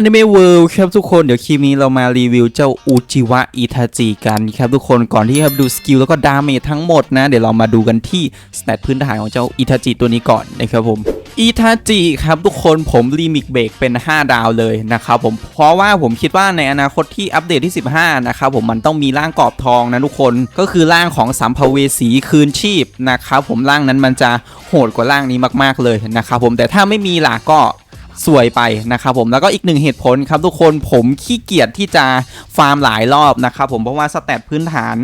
อนิเมะเวิลด์ครับทุกคนเดี๋ยวคลิปนี้เรามารีวิวเจ้าอุจิวะอิทาจิกันครับทุกคนก่อนที่จะดูสกิลแล้วก็ดาเมจทั้งหมดนะ เดี๋ยวเรามาดูกันที่สเตตพื้นฐานของเจ้าอิทาจิตัวนี้ก่อนนะครับผมอิทาจิครับทุกคนผมรีมิกเบรกเป็น 5 ดาวเลยนะครับผมเพราะว่าผมคิดว่าในอนาคตที่อัปเดตที่ 15 นะครับผมมันต้องมีร่างกรอบทองนะทุกคนก็คือร่างของสัมภเวสีคืนชีพนะครับผมร่างนั้นมันจะโหดกว่าร่างนี้มากๆเลยนะครับผมแต่ถ้าไม่มีล่ะก็ สวยไปนะครับผมแล้วก็อีกหนึ่งเหตุผลครับทุกคนผมขี้เกียจที่จะฟาร์มหลายรอบนะครับผมเพราะว่าสแตทพื้นฐาน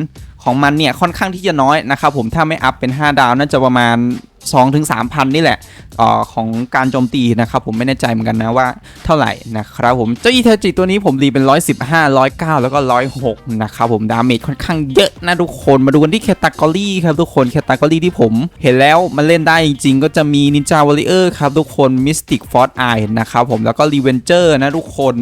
ของมันเนี่ยค่อนข้างที่จะน้อยนะครับผมถ้าไม่อัพเป็น 5 ดาวน่าจะประมาณ 2-3,000นี่แหละออของการโจมตีนะครับผมไม่แน่ใจเหมือนกันนะว่าเท่าไหร่นะครับผมเจ้าอีเทจิตัวนี้ผมรีเป็น 115 109 แล้วก็ 106 นะครับผมดาเมจค่อนข้างเยอะนะทุกคนมาดูกันที่แคตตากรีครับทุกคนแคตตากรีที่ผมเห็นแล้วมันเล่นได้จริงๆ ก็จะมีนินจาวอริเออร์ครับทุกคนมิสติกฟอร์ e ไอนะครับผมแล้วก็รีเวนเจอร์นะทุกคน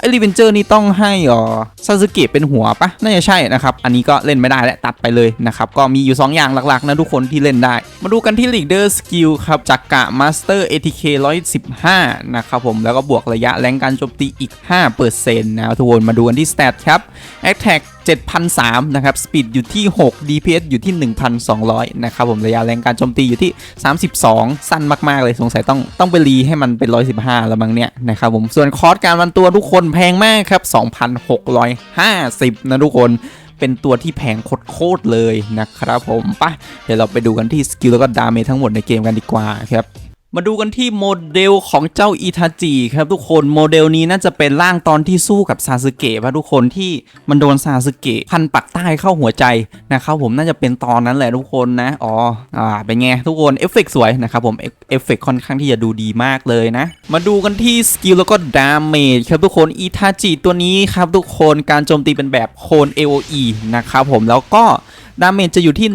ไอรีเวนเจอร์นี่ต้องให้เอ่อซาสึเกะเป็นหัวปะน่าจะใช่นะครับ อันนี้ก็เล่นไม่ได้และตัดไปเลยนะครับ ก็มีอยู่ 2 อย่างหลักๆ นะทุกคนที่เล่นได้ มาดูกันที่ลีดเดอร์สกิลครับจากกะมาสเตอร์ ATK 115นะครับผมแล้วก็บวกระยะแรงการโจมตีอีก5%นะครับทุกคนมาดูกันที่สเตตครับแอคแท็ก7,003นะครับ Speed อยู่ที่ 6 DPS อยู่ที่ 1,200 นะครับผมระยะแรงการโจมตีอยู่ที่ 32 สั้นมากๆเลยสงสัยต้องต้องไปรีให้มันเป็น 115 แล้วมั้งเนี่ยนะครับผมส่วนคอร์สการวันตัวทุกคนแพงมากครับ 2,650 นะทุกคนเป็นตัวที่แพงโคตรเลยนะครับผมปะเดี๋ยวเราไปดูกันที่สกิลแล้วก็ดาเมจทั้งหมดในเกมกันดีกว่าครับ มาดูกันที่โมเดลของเจ้าอิทาจิครับทุกคนโมเดลนี้น่าจะเป็นร่างตอนที่สู้กับซาสึเกะป่ะทุกคนที่มันโดนซาสึเกะพันปักใต้เข้าหัวใจนะครับผมน่าจะเป็นตอนนั้นแหละทุกคนนะอ๋ออ่าเป็นไงทุกคนเอฟเฟกต์สวยนะครับผมเอฟเฟกต์ค่อนข้างที่จะดูดีมากเลยนะ มาดูกันที่สกิลแล้วก็ดาเมจครับทุกคนอิทาจิตัวนี้ครับทุกคนการโจมตีเป็นแบบโคน AOE นะครับผมแล้วก็ ดาเมจจะอยู่ที่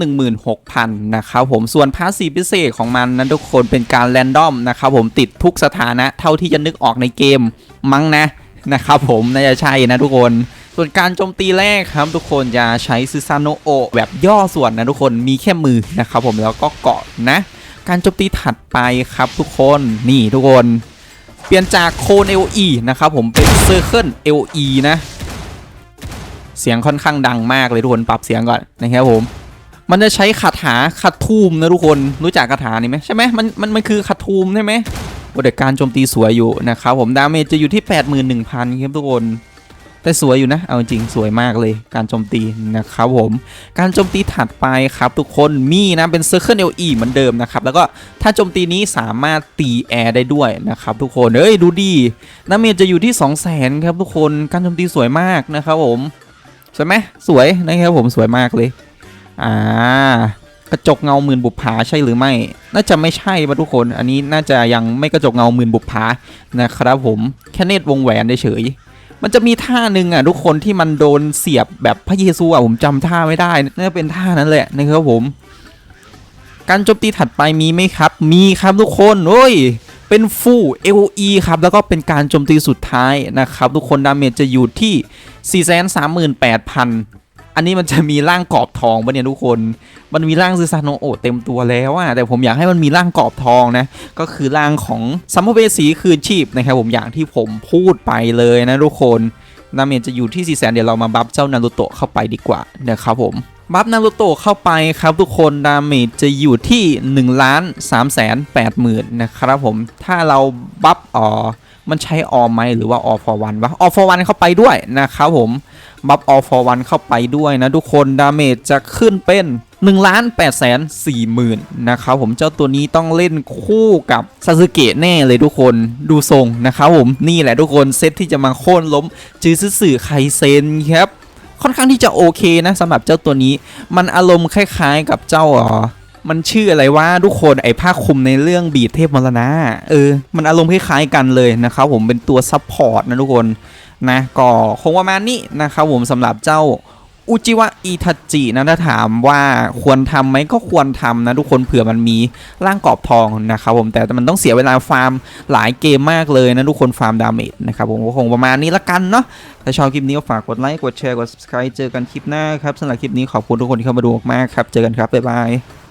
16,000 นะครับผมส่วนพาสซีพิเศษของมันนั้นทุกคนเป็นการแรนดอมนะครับผมติดทุกสถานะเท่าที่จะนึกออกในเกมมั้งนะนะครับผมน่าจะใช่นะทุกคนส่วนการโจมตีแรกครับทุกคนจะใช้ซึซานโนโอแบบย่อส่วนนะทุกคนมีแค่มือนะครับผมแล้วก็เกาะนะ การโจมตีถัดไปครับทุกคนนี่ทุกคน เปลี่ยนจากโคน LE นะครับผมเป็นเซอร์เคิล LE นะ เสียงค่อนข้างดังมากเลยทุกคนปรับเสียงก่อนนะครับผม มันจะใช้คาถาคาทูมนะทุกคนรู้จักคาถานี้ไหมใช่ไหมมันมันมันคือคาทูมใช่ไหมโอ้เด็กการโจมตีสวยอยู่นะครับผมดาเมจจะอยู่ที่ 81,000ครับทุกคนแต่สวยอยู่นะ เอาจริงสวยมากเลยการโจมตีนะครับผม การโจมตีถัดไปครับ ทุกคนมีนะเป็น Circle LE เอลีเหมือนเดิมนะครับ แล้วก็ถ้าโจมตีนี้สามารถตีแอร์ได้ด้วยนะครับทุกคน เอ้ยดูดีดาเมจจะอยู่ที่ 200,000ครับทุกคน การโจมตีสวยมากนะครับผม สวยไหมสวยนะครับผมสวยมากเลย อ่ากระจกเงาหมื่นบุปผาใช่หรือไม่ น่าจะไม่ใช่ป่ะทุกคน อันนี้น่าจะยังไม่กระจกเงาหมื่นบุปผานะครับผมแค่เนตวงแหวนเฉยมันจะมีท่าหนึ่งอะทุกคนที่มันโดนเสียบแบบพระเยซูอะผมจำท่าไม่ได้น่าจะเป็นท่านั้นแหละนะครับผม การโจมตีถัดไปมีไหมครับ มีครับทุกคนโอ้ยเป็นฟูล LE ครับแล้วก็เป็นการโจมตีสุดท้ายนะครับ ทุกคนดาเมจจะอยู่ที่ 438,000 อันนี้มันจะมีร่างกรอบทองปะเนี่ยทุกคน มันมีร่างซูซานโนโอเต็มตัวแล้วอะแต่ผมอยากให้มันมีร่างกรอบทองนะ ก็คือร่างของสัมภเวสีคืนชีพนะครับผมอย่างที่ผมพูดไปเลยนะทุกคนดาเมจจะอยู่ที่4 0 0 0 0เดี๋ยวเรามาบัฟเจ้านารุโตะเข้าไปดีกว่านะครับผม บัฟนารูโตะเข้าไปครับทุกคนดาเมจจะอยู่ที่1ล้าน3แสน8หมื่นนะครับผมถ้าเราบัฟอ๋อมันใช้ออมไหมหรือว่าออฟอร์วันวะออฟอร์วันเข้าไปด้วยนะครับผมบัฟออฟอร์วันเข้าไปด้วยนะทุกคนดาเมจจะขึ้นเป็น1ล้าน8แสน4หมื่นนะครับผมเจ้าตัวนี้ต้องเล่นคู่กับซาสึเกะแน่เลยทุกคนดูทรงนะครับผมนี่แหละทุกคนเซตที่จะมาโค่นล้มจือสื่อไคเซนครับ ค่อนข้างที่จะโอเคนะสำหรับเจ้าตัวนี้ มันอารมณ์คล้ายๆกับเจ้าอ๋อมันชื่ออะไรว่าทุกคนไอ้ผ้าคลุมในเรื่องบีดเทพมรณะเออ มันอารมณ์คล้ายๆกันเลยนะครับผมเป็นตัวซัพพอร์ตนะทุกคนนะก็คงประมาณนี้นะครับผมสำหรับเจ้า อุจิวะอิทัจินะถ้าถามว่าควรทำไหมก็ควรทำนะทุกคนเผื่อมันมีร่างกรอบทองนะครับผมแต่มันต้องเสียเวลาฟาร์มหลายเกมมากเลยนะทุกคนฟาร์มดาเมจนะครับผมก็คงประมาณนี้ละกันเนาะถ้าชอบคลิปนี้ก็ฝากกดไลค์กดแชร์กด subscribe เจอกันคลิปหน้าครับสำหรับคลิปนี้ขอบคุณทุกคนที่เข้ามาดูมากครับเจอกันครับบ๊ายบาย